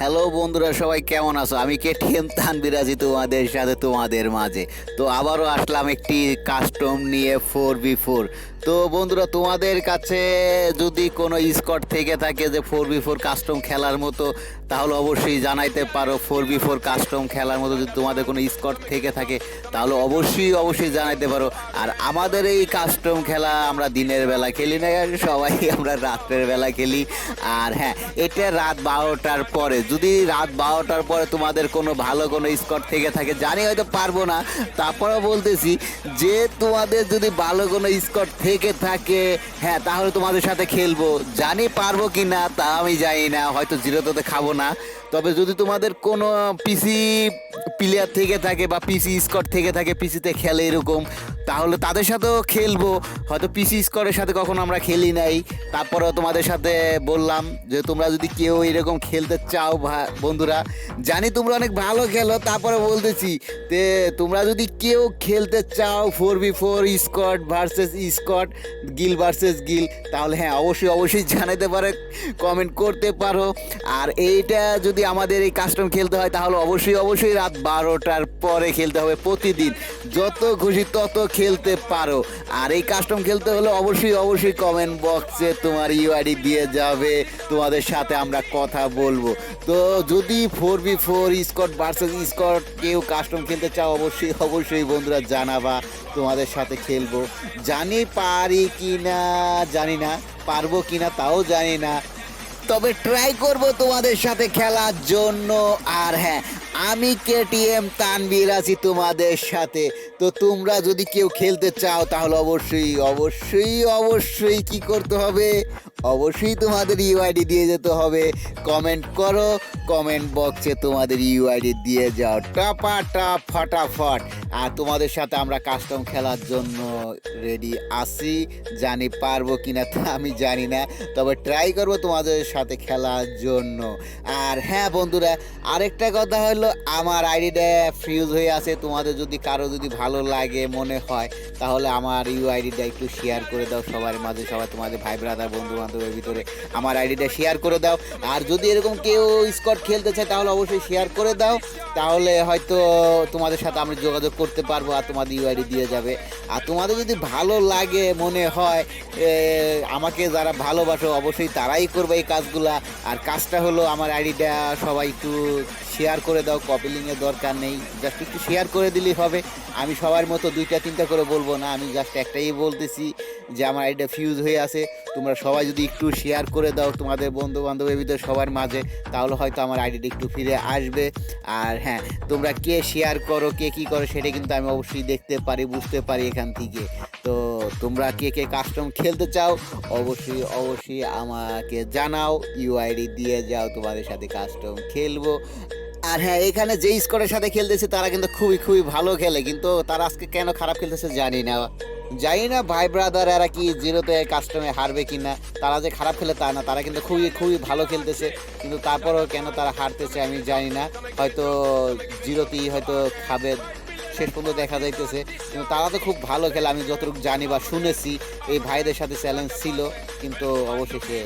Hello বন্ধুরা, সবাই কেমন আছো? আমি কে ঠিম তানবিরাজি তোমাদের সাথে, তোমাদের মাঝে। তো আবারও আসলাম একটি কাস্টম নিয়ে ফোর বি ফোর তো বন্ধুরা, তোমাদের কাছে যদি কোনো স্কট থেকে থাকে যে ফোর বি ফোর কাস্টম খেলার মতো, তাহলে অবশ্যই জানাইতে পারো। ফোর বি ফোর কাস্টম খেলার মতো যদি তোমাদের কোনো স্কট থেকে থাকে, তাহলে অবশ্যই অবশ্যই জানাইতে পারো। আর আমাদের এই কাস্টম খেলা আমরা দিনের বেলা খেলি না, সবাই আমরা রাত্রের বেলা খেলি। আর হ্যাঁ এটা রাত বারোটার পরে। যদি রাত বারোটার পরে তোমাদের কোনো ভালো কোনো স্কট থেকে থাকে, জানি হয়তো পারব না। তারপরেও বলতেছি যে তোমাদের যদি ভালো কোনো স্কট থেকে থাকে হ্যাঁ তাহলে তোমাদের সাথে খেলব। জানি পারব কি না তা আমি জানি না, হয়তো জিরোতে খাব না। তবে যদি তোমাদের কোনো পিসি প্লেয়ার থেকে থাকে বা পিসি স্কট থেকে থাকে পিসিতে খেলে এরকম তাহলে তাদের সাথেও খেলব। হয়তো পিসি স্কোরের সাথে কখনো আমরা খেলি নাই। তারপরেও তোমাদের সাথে বললাম যে, তোমরা যদি কেউ এরকম খেলতে চাও বন্ধুরা, জানি তোমরা অনেক ভালো খেলো, তারপরে বলতেছি তে তোমরা যদি কেউ খেলতে চাও four v four Scott versus Scott Gill versus Gill তাহলে হ্যাঁ অবশ্যই অবশ্যই জানাতে পারে কমেন্ট করতে পারো। আর এইটা যদি আমাদের এই কাস্টম খেলতে হয়, তাহলে অবশ্যই অবশ্যই রাত বারোটার পরে খেলতে হবে প্রতিদিন। যত খুশি তত খেলতে পারো। আর এই কাস্টম খেলতে হলে অবশ্যই অবশ্যই কমেন্ট বক্সে তোমার ইউআইডি দিয়ে যাবে। তোমাদের সাথে আমরা কথা বলব। তো যদি four v four Scott versus Scott কেউ কাস্টম খেলতে চাও, অবশ্যই অবশ্যই বন্ধুরা জানাবা। তোমাদের সাথে খেলব। জানি পারি কি না জানি না। পারব কি না তাও জানি না। তবে ট্রাই করব তোমাদের সাথে খেলার জন্য। আর হ্যাঁ আমি কেটিএম তানবির আছি তোমাদের সাথে। তো তোমরা যদি কেউ খেলতে চাও তাহলে অবশ্যই অবশ্যই অবশ্যই কি করতে হবে? অবশ্যই তোমাদের ইউআইডি দিয়ে যেতে হবে। কমেন্ট করো কমেন্ট বক্সে তোমাদের ইউআইডি দিয়ে যাও। টাপা টাপ ফটাফট। আর তোমাদের সাথে আমরা কাস্টম খেলার জন্য রেডি আছি। জানি পারব কিনা তা আমি জানি না। তবে ট্রাই করব তোমাদের সাথে খেলার জন্য। আর হ্যাঁ বন্ধুরা, আরেকটা কথা হলো, আমার আইডিটা ফিউজ হয়ে আছে। তোমাদের যদি কারও যদি ভালো লাগে, মনে হয়, তাহলে আমার ইউ আইডিটা একটু শেয়ার করে দাও সবার মাঝে। সবাই তোমাদের ভাই ব্রাদার বন্ধু বান্ধবের ভিতরে। আমার আইডিটা শেয়ার করে দাও। আর যদি এরকম কেউ স্কট খেলতে চায়, তাহলে অবশ্যই শেয়ার করে দাও। তাহলে হয়তো তোমাদের সাথে আমরা যোগাযোগ করতে পারব আর তোমাদের ইউআইডি দিয়ে যাবে। আর তোমাদের যদি ভালো লাগে, মনে হয় আমাকে যারা ভালোবাসো, অবশ্যই তারাই করবে এই কাজগুলা। আর কাজটা হলো আমার আইডিটা সবাই একটু শেয়ার করে দাও কপি লিঙ্কের দরকার নেই। জাস্ট একটু শেয়ার করে দিলেই হবে। আমি সবার মতো দুইটা, তিনটা করে বলব না। আমি জাস্ট একটাই বলতেছি যে আমার আইডিটা ফিউজ হয়ে আছে। তোমরা সবাই যদি একটু শেয়ার করে দাও তোমাদের বন্ধু বান্ধবের ভিতরে সবার মাঝে, তাহলে হয়তো আমার আইডিটা একটু ফিরে আসবে। আর হ্যাঁ তোমরা কে শেয়ার করো, কে কী করো, সেটা কিন্তু আমি অবশ্যই দেখতে পারি, বুঝতে পারি এখান থেকে। তো তোমরা কে কে কাস্টম খেলতে চাও, অবশ্যই অবশ্যই আমাকে জানাও ইউআইডি দিয়ে যাও, তোমাদের সাথে কাস্টম খেলব। আর হ্যাঁ এখানে যে স্কোরের সাথে খেলতেছে, তারা কিন্তু খুবই খুবই ভালো খেলে, কিন্তু তারা আজকে কেন খারাপ খেলতেছে জানি না। জানি না ভাই ব্রাদার এরা কি জিরোতে কাস্টমে হারবে কি না তারা যে খারাপ খেলে তা না, তারা কিন্তু খুবই খুবই ভালো খেলতেছে। কিন্তু তারপরও কেন তারা হারতেছে আমি জানি না। হয়তো জিরোতেই হয়তো খাবে, শেষ পর্যন্ত দেখা যাইতেছে। কিন্তু তারা তো খুব ভালো খেলে, আমি যতটুকু জানি বা শুনেছি, এই ভাইদের সাথে চ্যালেঞ্জ ছিল। কিন্তু অবশেষে